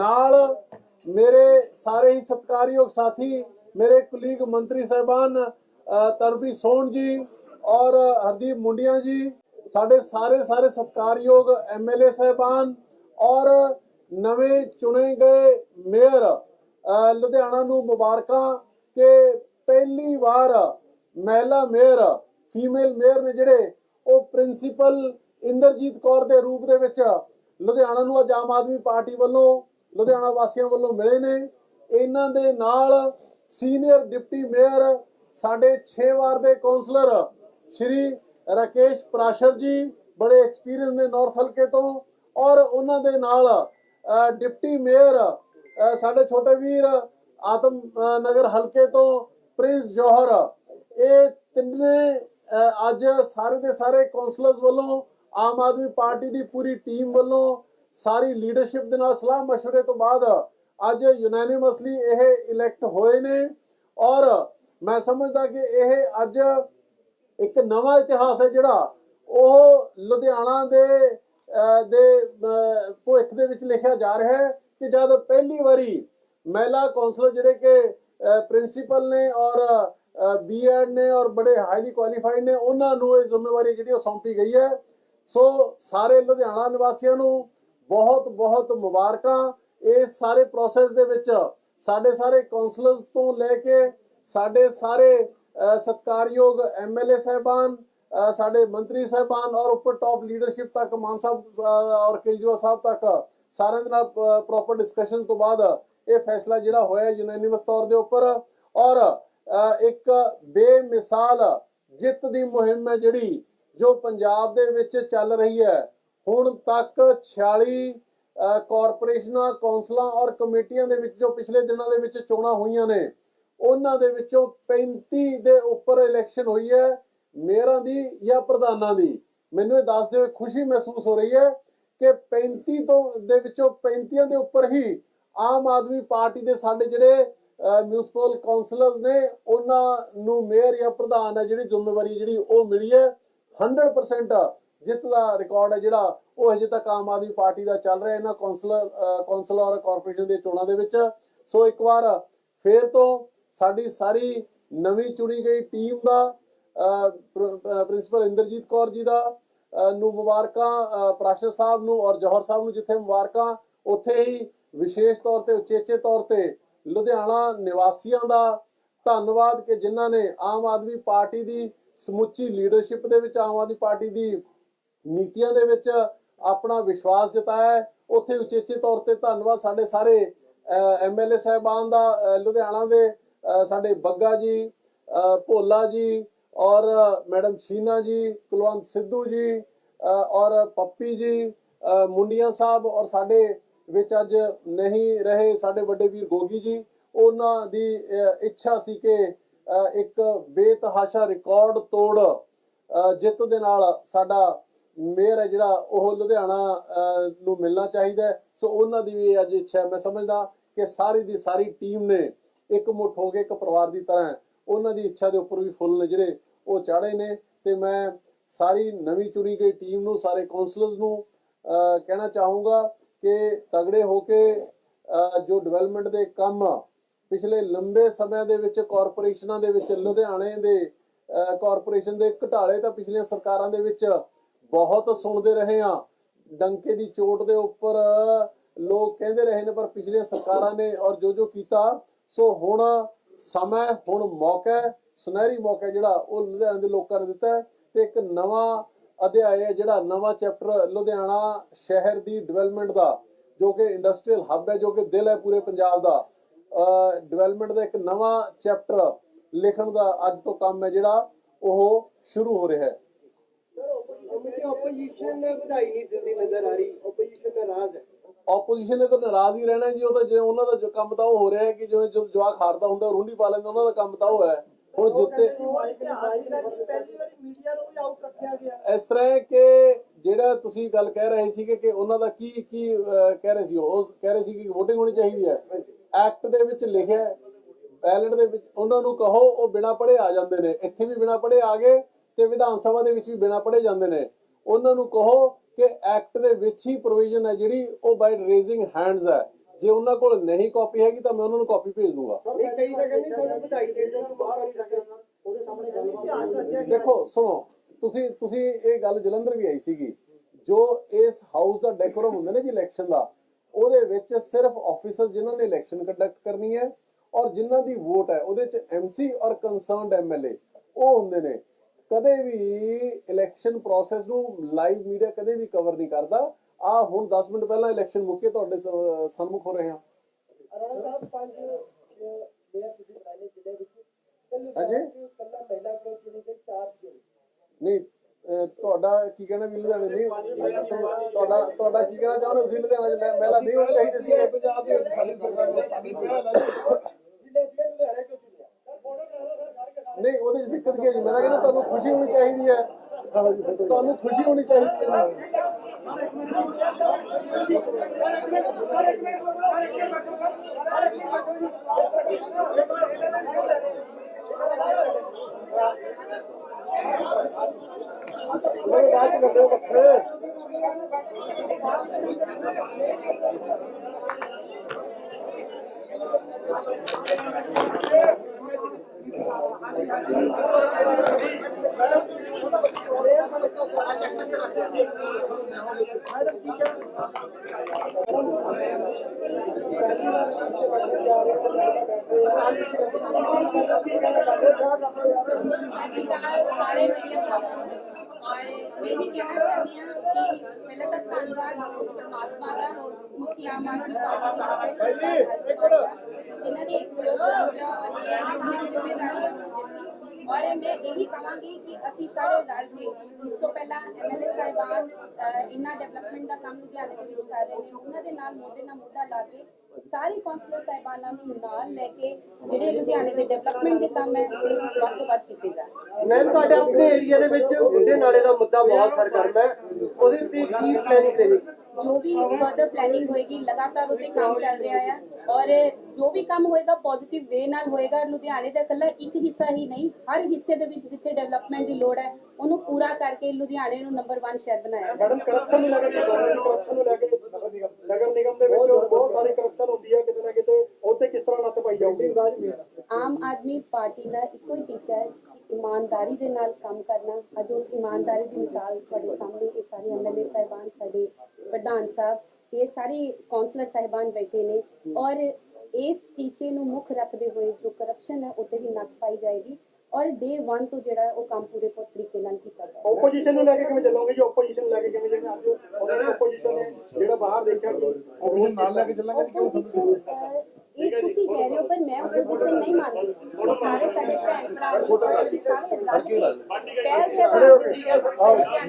ਨਾਲ ਮੇਰੇ ਸਾਰੇ ਹੀ ਸਤਿਕਾਰਯੋਗ ਸਾਥੀ ਮੇਰੇ ਕੁਲੀਗ ਮੰਤਰੀ ਸਾਹਿਬਾਨ ਅ, ਤਰਨਪ੍ਰੀਤ ਜੀ ਔਰ ਹਰਦੀਪ ਮੁੰਡੀਆਂ ਜੀ ਸਾਡੇ ਸਾਰੇ ਸਾਰੇ ਸਤਿਕਾਰਯੋਗ ਐਮਐਲਏ ਸਾਹਿਬਾਨ ਔਰ ਨਵੇਂ ਚੁਣੇ ਗਏ ਮੇਅਰ ਲੁਧਿਆਣਾ ਨੂੰ ਮੁਬਾਰਕਾਂ ਕਿ ਪਹਿਲੀ ਵਾਰ ਮਹਿਲਾ ਮੇਅਰ ਫੀਮੇਲ ਮੇਅਰ ਨੇ ਜਿਹੜੇ ਉਹ ਪ੍ਰਿੰਸੀਪਲ ਇੰਦਰਜੀਤ ਕੌਰ ਦੇ ਰੂਪ ਦੇ ਵਿੱਚ ਲੁਧਿਆਣਾ ਨੂੰ ਅੱਜ ਆਮ ਆਦਮੀ ਪਾਰਟੀ ਵੱਲੋਂ ਲੁਧਿਆਣਾ ਵਾਸੀਆਂ ਵੱਲੋਂ ਮਿਲੇ ਨੇ। ਇਹਨਾਂ ਦੇ ਨਾਲ ਸੀਨੀਅਰ ਡਿਪਟੀ ਮੇਅਰ, ਸਾਡੇ 6 ਵਾਰ ਦੇ ਕਾਉਂਸਲਰ ਸ਼੍ਰੀ ਰਾਕੇਸ਼ ਪ੍ਰਾਸ਼ਰ ਜੀ, ਬੜੇ ਐਕਸਪੀਰੀਅੰਸ ਨੇ ਨਾਰਥ ਹਲਕੇ ਤੋਂ। ਔਰ ਉਹਨਾਂ ਦੇ ਨਾਲ ਡਿਪਟੀ ਮੇਅਰ ਸਾਡੇ ਛੋਟੇ ਵੀਰ, ਆਤਮ ਨਗਰ ਹਲਕੇ ਤੋਂ ਪ੍ਰਿੰਸ ਜੋਹਰ। ਇਹ ਤਿੰਨੇ ਅੱਜ ਸਾਰੇ ਦੇ ਸਾਰੇ ਕਾਉਂਸਲਰਸ ਵੱਲੋਂ ਆਮ ਆਦਮੀ ਪਾਰਟੀ ਦੀ ਪੂਰੀ ਟੀਮ ਵੱਲੋਂ ਸਾਰੀ ਲੀਡਰਸ਼ਿਪ ਦੇ ਨਾਲ ਸਲਾਹ مشਵਰੇ ਤੋਂ ਬਾਅਦ ਅੱਜ ਯੂਨੈਨਿਮਸਲੀ ਇਹ ਇਲੈਕਟ ਹੋਏ ਨੇ ਔਰ ਮੈਂ ਸਮਝਦਾ ਕਿ ਇਹ ਅੱਜ ਇੱਕ ਨਵਾਂ ਇਤਿਹਾਸ ਹੈ ਜਿਹੜਾ ਉਹ ਲੁਧਿਆਣਾ ਦੇ ਦੇ ਭੋਇਕ ਦੇ ਵਿੱਚ ਲਿਖਿਆ ਜਾ ਰਿਹਾ ਹੈ ਕਿ ਜਦ ਪਹਿਲੀ ਵਾਰੀ ਮਹਿਲਾ ਕਾਉਂਸਲਰ ਜਿਹੜੇ ਕਿ ਪ੍ਰਿੰਸੀਪਲ ਨੇ ਔਰ ਬੀ ਐਡ ਨੇ ਔਰ ਬੜੇ ਹਾਈਲੀ ਕੁਆਲੀਫਾਈਡ ਨੇ, ਉਹਨਾਂ ਨੂੰ ਇਹ ਜ਼ਿੰਮੇਵਾਰੀ ਜਿਹੜੀ ਉਹ ਸੌਂਪੀ ਗਈ ਹੈ। ਸੋ ਸਾਰੇ ਲੁਧਿਆਣਾ ਨਿਵਾਸੀਆਂ ਨੂੰ ਬਹੁਤ ਬਹੁਤ ਮੁਬਾਰਕਾਂ। ਇਸ ਸਾਰੇ ਪ੍ਰੋਸੈਸ ਦੇ ਵਿੱਚ ਸਾਡੇ ਸਾਰੇ ਕਾਉਂਸਲਰਸ ਤੋਂ ਲੈ ਕੇ ਸਾਡੇ ਸਾਰੇ ਅਹ, ਐਮਐਲਏ ਸਾਹਿਬਾਨ ਸਾਡੇ ਮੰਤਰੀ ਸਾਹਿਬਾਨ ਔਰ ਉੱਪਰ ਟਾਪ ਲੀਡਰਸ਼ਿਪ ਤੱਕ ਮਾਨ ਸਾਹਿਬ ਔਰ ਕੇਜਰੀਵਾਲ ਸਾਹਿਬ ਤੱਕ ਸਾਰਿਆਂ ਦੇ ਨਾਲ ਪ੍ਰੋਪਰ ਡਿਸਕਸ਼ਨ ਤੋਂ ਬਾਅਦ ਇਹ ਫੈਸਲਾ ਜਿਹੜਾ ਹੋਇਆ ਯੂਨੈਨਿਮਸ ਤੌਰ ਦੇ ਉੱਪਰ ਔਰ ਇੱਕ ਬੇਮਿਸਾਲ ਜਿੱਤ ਦੀ ਮੁਹਿੰਮ ਹੈ ਜਿਹੜੀ ਜੋ ਪੰਜਾਬ ਦੇ ਵਿੱਚ ਚੱਲ ਰਹੀ ਹੈ। ਹੁਣ ਤੱਕ 46 ਕਾਰਪੋਰੇਸ਼ਨਾਂ ਕੌਂਸਲਾਂ ਔਰ ਕਮੇਟੀਆਂ ਦੇ ਵਿੱਚ ਜੋ ਪਿਛਲੇ ਦਿਨਾਂ ਦੇ ਵਿੱਚ ਚੋਣਾਂ ਹੋਈਆਂ ਨੇ, ਉਹਨਾਂ ਦੇ ਵਿੱਚੋਂ 35 ਦੇ ਉੱਪਰ ਇਲੈਕਸ਼ਨ ਹੋਈ ਹੈ, ਮੇਅਰਾਂ ਦੀ ਜਾਂ ਪ੍ਰਧਾਨਾਂ ਦੀ। ਮੈਨੂੰ ਇਹ ਦੱਸਦੇ ਹੋਏ ਖੁਸ਼ੀ ਮਹਿਸੂਸ ਹੋ ਰਹੀ ਹੈ ਕਿ 35 ਤੋਂ, ਦੇ ਵਿੱਚੋਂ 35 ਦੇ ਉੱਪਰ ਹੀ ਆਮ ਆਦਮੀ ਪਾਰਟੀ ਦੇ ਸਾਡੇ ਜਿਹੜੇ ਮਿਊਨਿਸਪਲ ਕਾਉਂਸਲਰਸ ਨੇ, ਉਹਨਾਂ ਨੂੰ ਮੇਅਰ ਜਾਂ ਪ੍ਰਧਾਨ ਹੈ, ਜਿਹੜੀ ਜ਼ਿੰਮੇਵਾਰੀ ਜਿਹੜੀ ਉਹ ਮਿਲੀ ਹੈ 100% ਜਿੱਤ ਦਾ ਰਿਕਾਰਡ ਹੈ ਜਿਹੜਾ ਉਹ ਹਜੇ ਤੱਕ ਆਮ ਆਦਮੀ ਪਾਰਟੀ ਦਾ ਚੱਲ ਰਿਹਾ ਇਹਨਾਂ ਕਾਉਂਸਲਰ ਕਾਉਂਸਲ ਔਰ ਕਾਰਪੋਰੇਸ਼ਨ ਦੇ ਚੋਣਾਂ ਦੇ ਵਿੱਚ। ਸੋ ਇੱਕ ਵਾਰ ਫੇਰ ਤੋਂ ਸਾਡੀ ਸਾਰੀ ਨਵੀਂ ਚੁਣੀ ਗਈ ਟੀਮ ਦਾ ਪ੍ਰਿੰਸੀਪਲ ਇੰਦਰਜੀਤ ਕੌਰ ਜੀ ਦਾ ਨੂੰ ਮੁਬਾਰਕਾਂ ਪ੍ਰਾਸ਼ਰ ਸਾਹਿਬ ਨੂੰ ਔਰ ਜੌਹਰ ਸਾਹਿਬ ਨੂੰ ਜਿੱਥੇ ਮੁਬਾਰਕਾਂ, ਉੱਥੇ ਹੀ ਵਿਸ਼ੇਸ਼ ਤੌਰ ਤੇ, ਉਚੇਚੇ ਤੌਰ ਤੇ ਲੁਧਿਆਣਾ ਨਿਵਾਸੀਆਂ ਦਾ ਧੰਨਵਾਦ ਕਿ ਜਿਨ੍ਹਾਂ ਨੇ ਆਮ ਆਦਮੀ ਪਾਰਟੀ ਦੀ ਸਮੁੱਚੀ ਲੀਡਰਸ਼ਿਪ ਦੇ ਵਿੱਚ, ਆਮ ਆਦਮੀ ਪਾਰਟੀ ਦੀ ਨੀਤੀਆਂ ਦੇ ਵਿੱਚ ਆਪਣਾ ਵਿਸ਼ਵਾਸ ਜਤਾਇਆ ਹੈ। ਉੱਥੇ ਉਚੇਚੇ ਤੌਰ ਤੇ ਧੰਨਵਾਦ ਸਾਡੇ ਸਾਰੇ ਐਮਐਲਏ ਸਾਹਿਬਾਨ ਦਾ ਲੁਧਿਆਣਾ ਦੇ ਸਾਡੇ ਬੱਗਾ ਜੀ ਭੋਲਾ ਜੀ ਔਰ ਮੈਡਮ ਸ਼ੀਨਾ ਜੀ, ਕੁਲਵੰਤ ਸਿੱਧੂ ਜੀ ਔਰ ਪੱਪੀ ਜੀ ਮੁੰਡੀਆਂ ਸਾਹਿਬ ਔਰ ਸਾਡੇ ਵਿੱਚ ਅੱਜ ਨਹੀਂ ਰਹੇ ਸਾਡੇ ਵੱਡੇ ਵੀਰ ਗੋਗੀ ਜੀ। ਉਹਨਾਂ ਦੀ ਇੱਛਾ ਸੀ ਕਿ ਇੱਕ ਬੇਤਹਾਸ਼ਾ ਰਿਕਾਰਡ ਤੋੜ ਜਿੱਤ ਦੇ ਨਾਲ ਸਾਡਾ ਮੇਅਰ ਹੈ ਜਿਹੜਾ ਉਹ ਲੁਧਿਆਣਾ ਨੂੰ ਮਿਲਣਾ ਚਾਹੀਦਾ ਸੋ ਉਹਨਾਂ ਦੀ ਵੀ ਅੱਜ ਇੱਛਾ ਹੈ। ਮੈਂ ਸਮਝਦਾ ਕਿ ਸਾਰੀ ਦੀ ਸਾਰੀ ਟੀਮ ਨੇ ਇੱਕ ਮੁੱਠ ਹੋ ਕੇ ਇੱਕ ਪਰਿਵਾਰ ਦੀ ਤਰ੍ਹਾਂ ਉਹਨਾਂ ਦੀ ਇੱਛਾ ਦੇ ਉੱਪਰ ਵੀ ਫੁੱਲ ਨੇ ਜਿਹੜੇ ਉਹ ਚਾੜੇ ਨੇ। ਤੇ ਮੈਂ ਸਾਰੀ ਨਵੀਂ ਚੁਣੀ ਗਈ ਟੀਮ ਨੂੰ ਸਾਰੇ ਕਾਉਂਸਲਰਸ ਨੂੰ ਕਹਿਣਾ ਚਾਹੂੰਗਾ ਕਿ ਤਗੜੇ ਹੋ ਕੇ ਜੋ ਡਿਵੈਲਪਮੈਂਟ ਦੇ ਕੰਮ ਪਿਛਲੇ ਲੰਬੇ ਸਮਿਆਂ ਦੇ ਵਿੱਚ ਕਾਰਪੋਰੇਸ਼ਨਾਂ ਦੇ ਵਿੱਚ ਲੁਧਿਆਣੇ ਦੇ ਅਹ, ਕਾਰਪੋਰੇਸ਼ਨ ਦੇ ਘਟਾਲੇ ਤਾਂ ਪਿਛਲੀਆਂ ਸਰਕਾਰਾਂ ਦੇ ਵਿੱਚ ਬਹੁਤ ਸੁਣਦੇ ਰਹੇ ਆ ਡੰਕੇ ਦੀ ਚੋਟ ਦੇ ਉੱਪਰ ਲੋਕ ਕਹਿੰਦੇ ਰਹੇ ਨੇ, ਪਰ ਪਿਛਲੀਆਂ ਸਰਕਾਰਾਂ ਨੇ ਔਰ ਜੋ ਜੋ ਕੀਤਾ, ਸੋ ਹੁਣ ਸਮਾਂ, ਹੁਣ ਮੌਕਾ ਸੁਨਹਿਰੀ ਮੌਕਾ ਜਿਹੜਾ, ਉਹ ਲੁਧਿਆਣੇ ਦੇ ਲੋਕਾਂ ਨੇ ਦਿੱਤਾ ਤੇ ਇੱਕ ਨਵਾਂ ਅਧਿਆਇ ਹੈ ਜਿਹੜਾ ਨਵਾਂ ਚੈਪਟਰ ਲੁਧਿਆਣਾ ਸ਼ਹਿਰ ਦੀ ਡਿਵੈਲਪਮੈਂਟ ਦਾ, ਜੋ ਕਿ ਇੰਡਸਟਰੀਅਲ ਹੱਬ ਹੈ, ਜੋ ਕਿ ਦਿਲ ਹੈ ਪੂਰੇ ਪੰਜਾਬ ਦਾ। ਡਿਵੈਲਪਮੈਂਟ ਦਾ ਇੱਕ ਨਵਾਂ ਚੈਪਟਰ ਲਿਖਣ ਦਾ ਅੱਜ ਤੋਂ ਕੰਮ ਹੈ ਜਿਹੜਾ, ਉਹ ਸ਼ੁਰੂ ਹੋ ਰਿਹਾ ਹੈ। ਕਮੇਟੀ ਆਪੋਜੀਸ਼ਨ ਨੇ ਵਧਾਈ ਨਹੀਂ ਦਿੰਦੀ ਨਜ਼ਰ ਆ ਰਹੀ ਆਪੋਜੀਸ਼ਨ ਨਾਰਾਜ਼ ਹੈ। ਆਪੋਜੀਸ਼ਨ ਨੇ ਤਾਂ ਨਾਰਾਜ਼ ਹੀ ਰਹਿਣਾ ਜੀ ਉਹ ਤਾਂ ਜਿਵੇਂ ਉਹਨਾਂ ਦਾ ਜੋ ਕੰਮ ਤਾਂ ਉਹ ਹੋ ਰਿਹਾ ਹੈ ਕਿ ਜਿਵੇਂ ਜਦੋਂ ਜਵਾਕ ਹਾਰਦਾ ਹੁੰਦਾ ਉਹ ਰੁੰਡੀ ਪਾ ਲੈਂਦਾ ਉਹਨਾਂ ਦਾ ਕੰਮ ਤਾਂ ਉਹ ਹੈ। ਹੁਣ ਜਿੱਤੇ ਇਸ ਤਰ੍ਹਾਂ ਹੈ ਕਿ ਜਿਹੜਾ ਤੁਸੀਂ ਗੱਲ ਕਹਿ ਰਹੇ ਸੀਗੇ ਕਿ ਉਹਨਾਂ ਦਾ ਕੀ ਕੀ ਕਹਿ ਰਹੇ ਸੀ ਉਹ ਕਹਿ ਰਹੇ ਸੀ ਕਿ VOTING ਹੋਣੀ ਚਾਹੀਦੀ ਹੈ। ਐਕਟ ਦੇ ਵਿੱਚ ਲਿਖਿਆ ਬੈਲਟ ਦੇ ਵਿੱਚ ਉਹਨਾਂ ਨੂੰ ਕਹੋ ਉਹ ਬਿਨਾ ਪੜ੍ਹੇ ਆ ਜਾਂਦੇ ਨੇ। ਇੱਥੇ ਵੀ ਬਿਨਾ ਪੜ੍ਹੇ ਆ ਗਏ ਤੇ ਵਿਧਾਨ ਸਭਾ ਦੇ ਵਿੱਚ ਵੀ ਬਿਨਾ ਪੜ੍ਹੇ ਜਾਂਦੇ ਨੇ। ਉਹਨਾਂ ਨੂੰ ਕਹੋ ਕਿ ਐਕਟ ਦੇ ਵਿੱਚ ਹੀ ਪ੍ਰੋਵੀਜ਼ਨ ਹੈ ਜਿਹੜੀ ਉਹ ਬਾਈ ਰੇਜ਼ਿੰਗ ਹੈਂਡਸ ਹੈ। ਜੇ ਉਹਨਾਂ ਕੋਲ ਨਹੀਂ ਕਾਪੀ ਹੈਗੀ ਤਾਂ ਮੈਂ ਉਹਨਾਂ ਨੂੰ ਕਾਪੀ ਭੇਜ ਦੂੰਗਾ। ਦੇਖੋ ਸੁਣੋ ਤੁਸੀਂ ਤੁਸੀਂ ਇਹ ਗੱਲ ਜਲੰਧਰ ਵੀ ਆਈ ਸੀਗੀ। ਜੋ ਇਸ ਹਾਊਸ ਦਾ ਡੈਕੋਰਮ ਹੁੰਦਾ ਨਾ ਜੀ ਇਲੈਕਸ਼ਨ ਦਾ ਉਹਦੇ ਵਿੱਚ ਸਿਰਫ ਆਫੀਸਰਸ ਜਿਨ੍ਹਾਂ ਨੇ ਇਲੈਕਸ਼ਨ ਕੰਡਕਟ ਕਰਨੀ ਹੈ ਔਰ ਜਿਨ੍ਹਾਂ ਦੀ ਵੋਟ ਹੈ ਉਹਦੇ ਚ ਐਮਸੀ ਔਰ ਕੰਸਰਨਡ ਐਮਐਲਏ ਉਹ ਹੁੰਦੇ ਨੇ। ਕਦੇ ਵੀ ਇਲੈਕਸ਼ਨ ਪ੍ਰੋਸੈਸ ਨੂੰ ਲਾਈਵ ਮੀਡੀਆ ਕਦੇ ਵੀ ਕਵਰ ਨਹੀਂ ਕਰਦਾ। ਆ ਹੁਣ 10 ਮਿੰਟ ਪਹਿਲਾਂ ਇਲੈਕਸ਼ਨ ਮੁੱਕੇ ਤੁਹਾਡੇ ਸਨਮੁਖ ਹੋ ਰਹੇ ਹਾਂ। ਅਰੋੜਾ ਸਾਹਿਬ ਪੰਜ ਮੇਅਰ ਤੁਸੀਂ ਬਣਾਏ ਜ਼ਿਲ੍ਹੇ ਵਿੱਚ। ਹਾਂਜੀ। ਕੱਲਾ ਮਹਿਲਾ ਕੋਲ ਚੁਣੇ ਗਏ ਚਾਰ ਨਹੀਂ ਤੁਹਾਡਾ ਕੀ ਕਹਿਣਾ ਵੀ ਲੁਧਿਆਣੇ ਨਹੀਂ? ਤੁਹਾਡਾ ਤੁਹਾਡਾ ਕੀ ਕਹਿਣਾ ਚਾਹੁੰਦੇ ਹੋ ਤੁਸੀਂ ਲੁਧਿਆਣਾ ਚ ਮਹਿਲਾ ਨਹੀਂ ਹੋਣੀ ਚਾਹੀਦੀ ਸੀ? ਪੰਜਾਬ ਦੀ ਸਾਡੀ ਸਰਕਾਰ ਨੂੰ ਸਾਡੀ ਜ਼ਿਲ੍ਹੇ ਚ ਲੁਧਿਆਣੇ ਕਿਉਂ ਨਹੀਂ ਉਹਦੇ ਚ ਦਿੱਕਤ ਕੀ ਹੈ ਜੀ ਮੈਂ ਤਾਂ ਕਹਿੰਦਾ ਤੁਹਾਨੂੰ ਖੁਸ਼ੀ ਹੋਣੀ ਚਾਹੀਦੀ ਹੈ ਤੁਹਾਨੂੰ ਖੁਸ਼ੀ ਹੋਣੀ ਚਾਹੀਦੀ ਹੈ ਉਹ ਰਾਜ ਕਰਦੇ ਵੱਖਰੇ ਸਤਿ ਸ਼੍ਰੀ ਅਕਾਲ ਸਾਰੇ ਮੀਡੀਆ ਭਰਾਵਾਂ ਨੂੰ ਔਰ ਮੈਂ ਇਹ ਕਹਿਣਾ ਚਾਹੁੰਦੀ ਹਾਂ ਕਿ ਪਹਿਲਾਂ ਤਾਂ ਧੰਨਵਾਦ ਉਸ ਪਰਮਾਤਮਾ ਦਾ ਮੁਖੀ ਆਮ ਆਦਮੀ ਪਾਰਟੀ ਦੀ ਜਿਨ੍ਹਾਂ ਨੇ ਇਸ ਸਮਝਿਆ ਔਰ ਇਹ ਆਪਣੀ ਜ਼ਿੰਮੇਵਾਰੀਆਂ ਨੂੰ ਦਿੱਤੀ। ਔਰ ਮੈਂ ਇਹੀ ਕਹਾਂਗੀ ਕਿ ਅਸੀਂ ਸਾਰੇ ਰਲ ਕੇ ਇਸ ਤੋਂ ਪਹਿਲਾਂ ਐਮਐਲਏ ਸਾਹਿਬਾਨ ਅਹ, ਇਹਨਾਂ ਡਿਵੈਲਪਮੈਂਟ ਦਾ ਕੰਮ ਲੁਧਿਆਣੇ ਦੇ ਵਿੱਚ ਕਰ ਰਹੇ ਨੇ ਉਹਨਾਂ ਦੇ ਨਾਲ ਮੋਢੇ ਨਾਲ ਮੋਢਾ ਲਾ ਕੇ ਸਾਰੇ ਕੌਂਸਲਰ ਸਾਹਿਬਾਨਾਂ ਨੂੰ ਨਾਲ ਲੈ ਕੇ ਜਿਹੜੇ ਲੁਧਿਆਣੇ ਦੇ ਡਿਵੈਲਪਮੈਂਟ ਦੇ ਕੰਮ ਹੈ ਉਹ ਵੱਧ ਤੋਂ ਵੱਧ ਕੀਤੇ ਜਾਣ। ਮੈਂ ਤੁਹਾਡੇ ਆਪਣੇ ਏਰੀਆ ਦੇ ਵਿੱਚ ਬੁੱਢੇ ਨਾਲੇ ਦਾ ਮੁੱਦਾ ਬਹੁਤ ਸਰਗਰਮ ਹੈ। ਉਹਦੇ ਤੇ ਕੀ ਪਲੈਨਿੰਗ ਰਹੇਗੀ? ਜੋ ਵੀ ਫਰਦਰ ਪਲੈਨਿੰਗ ਹੋਏਗੀ ਲਗਾਤਾਰ ਉਹਤੇ ਕੰਮ ਚੱਲ ਰਿਹਾ ਹੈ ਔਰ ਜੋ ਵੀ ਕੰਮ ਹੋਏਗਾ ਪੋਜ਼ਿਟਿਵ ਵੇ ਨਾਲ ਹੋਏਗਾ ਲੁਧਿਆਣੇ ਦਾ ਇਕੱਲਾ ਇੱਕ ਹਿੱਸਾ ਹੀ ਨਹੀਂ ਹਰ ਹਿੱਸੇ ਦੇ ਵਿੱਚ ਜਿੱਥੇ ਡਿਵੈਲਪਮੈਂਟ ਦੀ ਲੋੜ ਹੈ ਉਹਨੂੰ ਪੂਰਾ ਕਰਕੇ ਲੁਧਿਆਣੇ ਨੂੰ ਨੰਬਰ 1 ਸ਼ਹਿਰ ਬਣਾਇਆ। ਮੈਡਮ ਕਰਪਸ਼ਨ ਨੂੰ ਲੈ ਕੇ ਕਰਪਸ਼ਨ ਨੂੰ ਲੈ ਕੇ ਨਗਰ ਨਿਗਮ ਦੇ ਵਿੱਚ ਬਹੁਤ ਸਾਰੀ ਕਰਪਸ਼ਨ ਹੁੰਦੀ ਹੈ ਕਿਤੇ ਨਾ ਕਿਤੇ ਉੱਤੇ ਕਿਸ ਤਰ੍ਹਾਂ ਨੱਥ ਪਾਈ ਜਾਊਗੀ ਆਮ ਆਦਮੀ ਪਾਰਟੀ ਦਾ ਇੱਕੋ ਹੀ ਟੀਚਾ ਹੈ ਇਮਾਨਦਾਰੀ ਦੇ ਨਾਲ ਕੰਮ ਕਰਨਾ। ਅੱਜ ਉਸ ਇਮਾਨਦਾਰੀ ਦੀ ਮਿਸਾਲ ਤੁਹਾਡੇ ਸਾਹਮਣੇ ਇਹ ਸਾਰੇ ਐਮਐਲਏ ਸਾਹਿਬਾਨ ਸਾਡੇ ਪ੍ਰਧਾਨ ਸਾਹਿਬ ਇਹ ਸਾਰੇ ਕਾਉਂਸਲਰ ਸਾਹਿਬਾਨ ਬੈਠੇ ਨੇ ਔਰ ਇਸ ਟੀਚੇ ਨੂੰ ਮੁੱਖ ਰੱਖਦੇ ਹੋਏ ਜੋ ਕਰਪਸ਼ਨ ਹੈ ਉੱਤੇ ਵੀ ਨੱਥ ਪਾਈ ਜਾਏਗੀ ਔਰ ਡੇ 1 ਤੋਂ ਜਿਹੜਾ ਹੈ ਉਹ ਕੰਮ ਪੂਰੇ ਪੂਰੇ ਤਰੀਕੇ ਨਾਲ ਕੀਤਾ ਜਾਏਗਾ। ਓਪੋਜੀਸ਼ਨ ਨੂੰ ਲੈ ਕੇ ਕਿਵੇਂ ਚੱਲੋਗੇ ਜੀ? ਓਪੋਜੀਸ਼ਨ ਨੂੰ ਲੈ ਕੇ ਕਿਵੇਂ ਜਿਵੇਂ ਅੱਜ ਉਹਨਾਂ ਨੇ ਓਪੋਜੀਸ਼ਨ ਨੇ ਜਿਹੜਾ ਬਾਹਰ ਦੇਖਿਆ ਕਿ ਆਪਣੀ ਨਾਲ ਲੈ ਕੇ ਚੱਲਾਂਗੇ ਜੀ ਕਿਉਂ ਇਹ ਤੁਸੀਂ ਕਹਿ ਰਹੇ ਹੋ ਪਰ ਮੈਂ ਆਪੋਜੀਸ਼ਨ ਨਹੀਂ ਮੰਨਦੀ। ਇਹ ਸਾਰੇ ਸਾਡੇ ਭੈਣ ਭਰਾ ਨੇ, ਅਸੀਂ ਸਾਰੇ ਪਹਿਲ ਦੇ ਆਧਾਰ ਤੇ